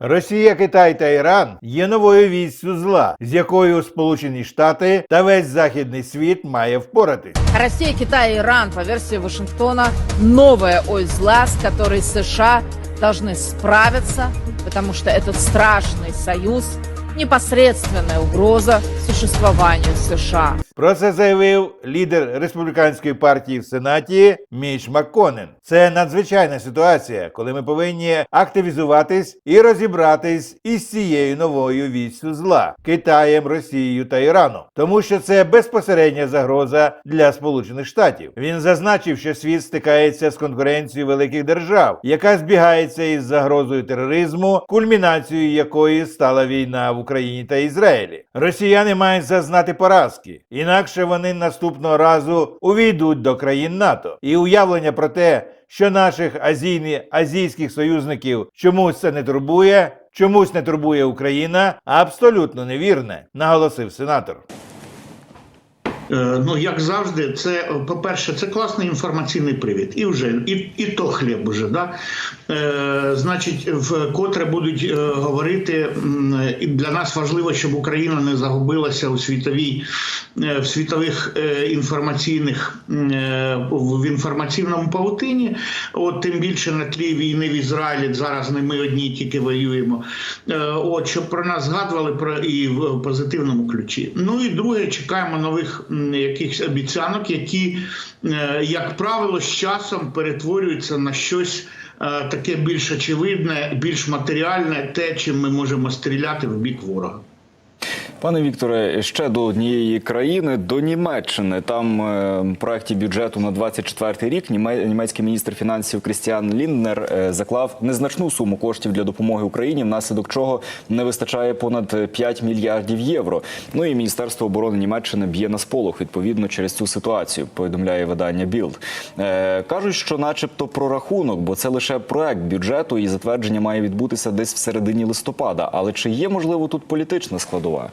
Росія, Китай та Іран є новою вістю зла, з якою Сполучені Штати та весь західний світ має впоратись. Россия, Китай и Иран, по версии Вашингтона, новая ось зла, с которой США должны справиться, потому что этот страшный союз – непосредственная угроза существованию США. Про це заявив лідер республіканської партії в Сенаті Міч Макконен. Це надзвичайна ситуація, коли ми повинні активізуватись і розібратись із цією новою вістю зла Китаєм, Росією та Іраном, тому що це безпосередня загроза для Сполучених Штатів. Він зазначив, що світ стикається з конкуренцією великих держав, яка збігається із загрозою тероризму, кульмінацією якої стала війна в Україні та Ізраїлі. Росіяни мають зазнати поразки, інакше вони наступного разу увійдуть до країн НАТО. І уявлення про те, що наших азійні, азійських союзників чомусь це не турбує, чомусь не турбує Україна, абсолютно невірне, наголосив сенатор. Е, Ну, як завжди, це е, по-перше, це класний інформаційний привід. І вже і, і то хліб уже. Да? Е, значить, вкотре будуть е, говорити, і для нас важливо, щоб Україна не загубилася у світовій е, в світових інформаційних в інформаційному павутині. От тим більше на тлі війни в Ізраїлі зараз не ми одні тільки воюємо. От щоб про нас згадували про і в позитивному ключі. Ну і друге, чекаємо нових якихось обіцянок, які, як правило, з часом перетворюються на щось. Е, Таке більш очевидне, більш матеріальне, те, чим ми можемо стріляти в бік ворога. Пане Вікторе, ще до однієї країни, до Німеччини. Там е, в проекті бюджету на 24 рік німе- німецький міністр фінансів Крістіан Лінднер е, заклав незначну суму коштів для допомоги Україні, внаслідок чого не вистачає понад 5 мільярдів євро. Ну і міністерство оборони Німеччини б'є на сполох відповідно через цю ситуацію. Повідомляє видання Білд. Е, кажуть, що, начебто, прорахунок, бо це лише проект бюджету, і затвердження має відбутися десь в середині листопада. Але чи є можливо тут політична складова?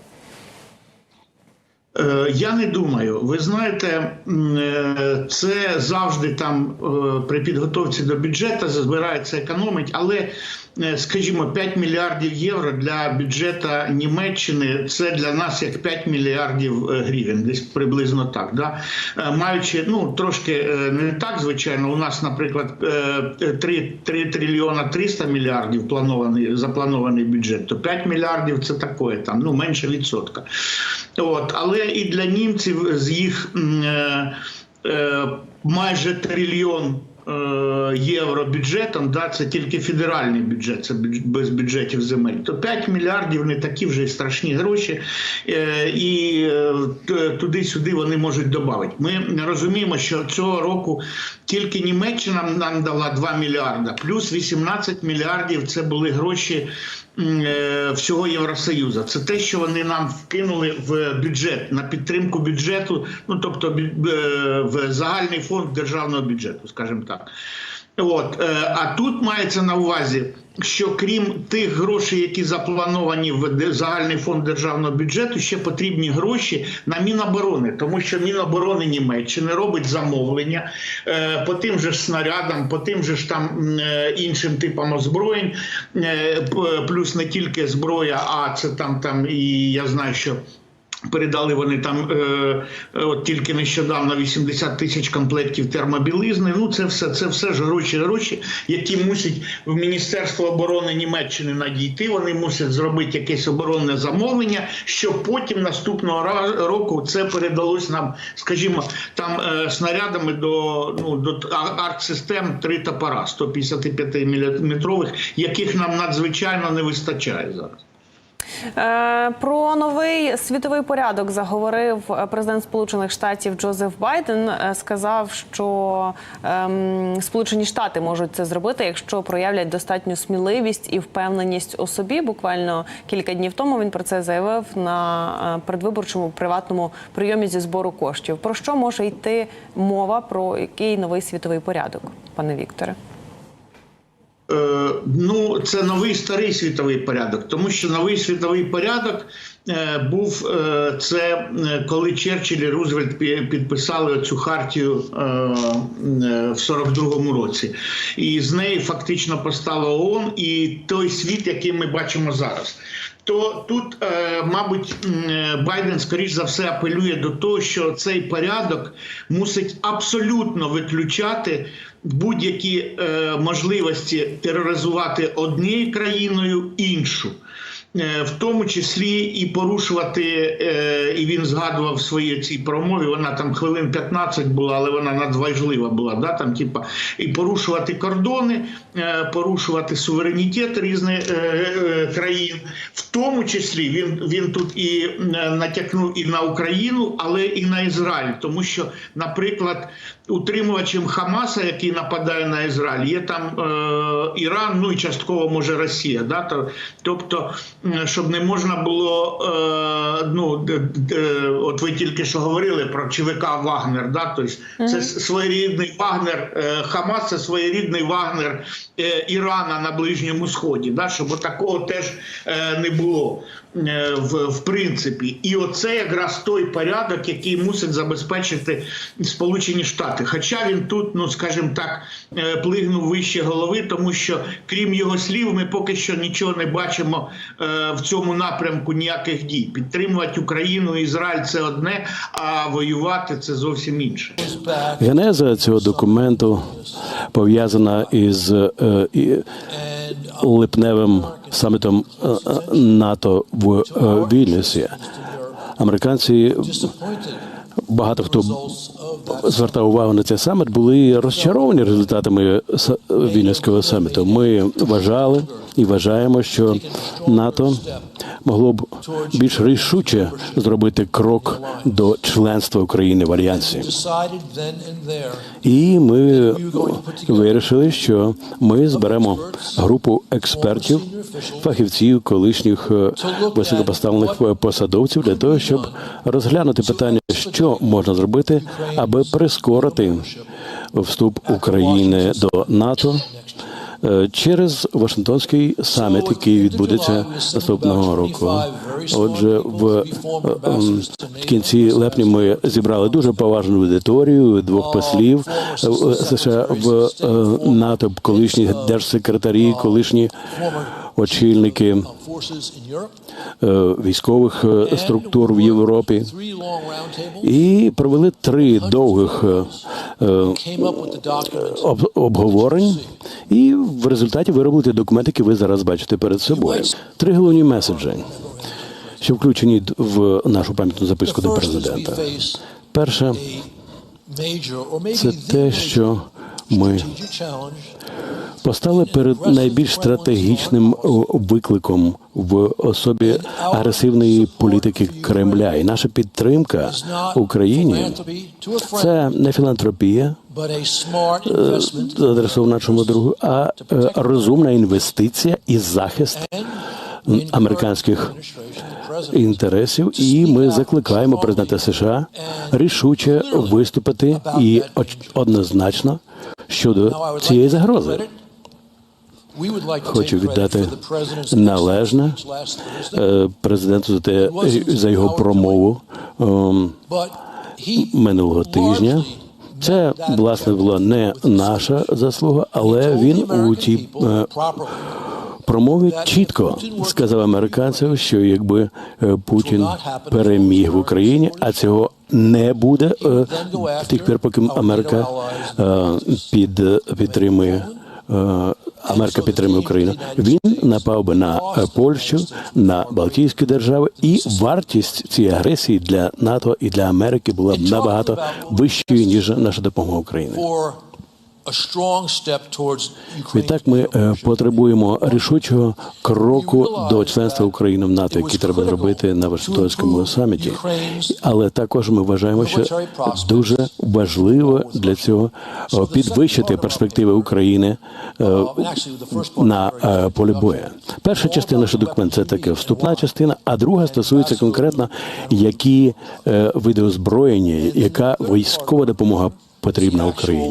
Е, Я не думаю. Ви знаєте, е, це завжди там е, при підготовці до бюджету збирається економить, але скажімо, 5 мільярдів євро для бюджету Німеччини це для нас як 5 мільярдів е, гривень, десь приблизно так. Да? Е, Маючи ну трошки е, не так, звичайно. У нас, наприклад, е, 3, 3 трильйона 300 мільярдів планований запланований бюджет, то 5 мільярдів це таке, там ну менше відсотка. От, але і для німців з їх е, е, майже трильйон. Е, Євро бюджетом, да, це тільки федеральний бюджет, це без бюджетів земель. То 5 мільярдів не такі вже страшні гроші, е, і е, туди-сюди вони можуть додати. Ми розуміємо, що цього року тільки Німеччина нам дала 2 мільярда, плюс 18 мільярдів це були гроші всього Євросоюзу. Це те, що вони нам вкинули в бюджет на підтримку бюджету, ну тобто е, в загальний фонд державного бюджету, скажімо так. От, е, а тут мається на увазі, що крім тих грошей, які заплановані в загальний фонд державного бюджету, ще потрібні гроші на Міноборони, тому що Міноборони Німеччини робить замовлення е, по тим же снарядам, по тим же ж там е, іншим типам озброєнь, плюс не тільки зброя, а це там там і я знаю, що. Передали вони там е, е, от тільки нещодавно 80 тисяч комплектів термобілизни. Ну це все, це все ж гроші, гроші, які мусять в Міністерство оборони Німеччини надійти. Вони мусять зробити якесь оборонне замовлення, щоб потім наступного року це передалось нам, скажімо, там е, снарядами до ну до ар- артсистем три топора 155 мм, яких нам надзвичайно не вистачає зараз. Е, Про новий світовий порядок заговорив е, президент Сполучених Штатів Джозеф Байден. Е, Сказав, що ем, Сполучені Штати можуть це зробити, якщо проявлять достатню сміливість і впевненість у собі. Буквально кілька днів тому він про це заявив на передвиборчому приватному прийомі зі збору коштів. Про що може йти мова? Про який новий світовий порядок, пане Вікторе? Е, ну, це новий старий світовий порядок, тому що новий світовий порядок е, був е, це коли Черчилль і Рузвельт підписали цю хартію в 42-му році, і з неї фактично постала ООН і той світ, який ми бачимо зараз. То тут, е, мабуть, е, Байден, скоріш за все, апелює до того, що цей порядок мусить абсолютно виключати будь-які е, можливості тероризувати однією країною іншу. Е, В тому числі і порушувати, е, і він згадував в своїй цій промові. Вона там хвилин 15 була, але вона надважлива була. Да? Там, типа, і порушувати кордони, е, порушувати суверенітет різних країн. В тому числі він, він тут і натякнув і на Україну, але і на Ізраїль, тому що, наприклад, утримувачем Хамаса, який нападає на Ізраїль, є там Іран, ну і частково може Росія. Да? Тобто, щоб не можна було, е, ну от ви тільки що говорили про ЧВК Вагнер, да? тобто це своєрідний Вагнер, е, Хамас це своєрідний Вагнер е, Ірана на Ближньому Сході, да? щоб такого теж е, не було е, в, в принципі. І оце якраз той порядок, який мусить забезпечити Сполучені Штати. Хоча він тут, ну скажімо так, е, плигнув вище голови, тому що крім його слів, ми поки що нічого не бачимо е, в цьому напрямку ніяких дій. Підтримувати Україну Ізраїль це одне, а воювати це зовсім інше. Генеза цього документу пов'язана із е, липневим самітом е, е, НАТО в Вільнюсі. Американці багато хто звертав увагу на цей саміт, були розчаровані результатами Вільнюського саміту. Ми вважали і вважаємо, що НАТО могло б більш рішуче зробити крок до членства України в альянсі. І ми вирішили, що ми зберемо групу експертів, фахівців, колишніх е, високопоставлених посадовців для того, щоб розглянути питання, що можна зробити, аби прискорити вступ України до НАТО. е, Через Вашингтонський саміт, який відбудеться наступного року. Отже, в е, ем, в кінці липня ми зібрали дуже поважну аудиторію двох послів е, США в НАТО, колишні держсекретарі, колишні очільники е, військових е, структур в Європі. І провели три довгих е, обговорень, і в результаті виробили ті документи, які ви зараз бачите перед собою. Три головні меседжі, що включені в нашу пам'ятну записку до президента. Перше, це те, що ми постали перед найбільш стратегічним викликом в особі агресивної політики Кремля. І наша підтримка Україні це не філантропія, smart адресована нашому другу, а е, розумна інвестиція і захист американських інтересів. І ми закликаємо президента США рішуче виступити і однозначно щодо цієї загрози. Хочу віддати належне е, президенту за те за його промову ем, минулого тижня. Це власне була не наша заслуга, але він у цій е, промові чітко сказав американцям, що якби е, Путін переміг в Україні, а цього не буде тих пір, поки Америка під підтримує. Е, Америка підтримує Україну. Він напав би на е, Польщу, на Балтійські держави, і вартість цієї агресії для НАТО і для Америки була б набагато вищою ніж наша допомога Україні. Відтак ми е, потребуємо рішучого кроку до членства України в НАТО, який треба зробити на Вашингтонському саміті. Але також ми вважаємо, що дуже важливо для цього підвищити перспективи України е, на е, полі бою. Перша частина нашого документу – це таке вступна частина, а друга стосується конкретно, які види озброєння, яка військова допомога потрібна Україні.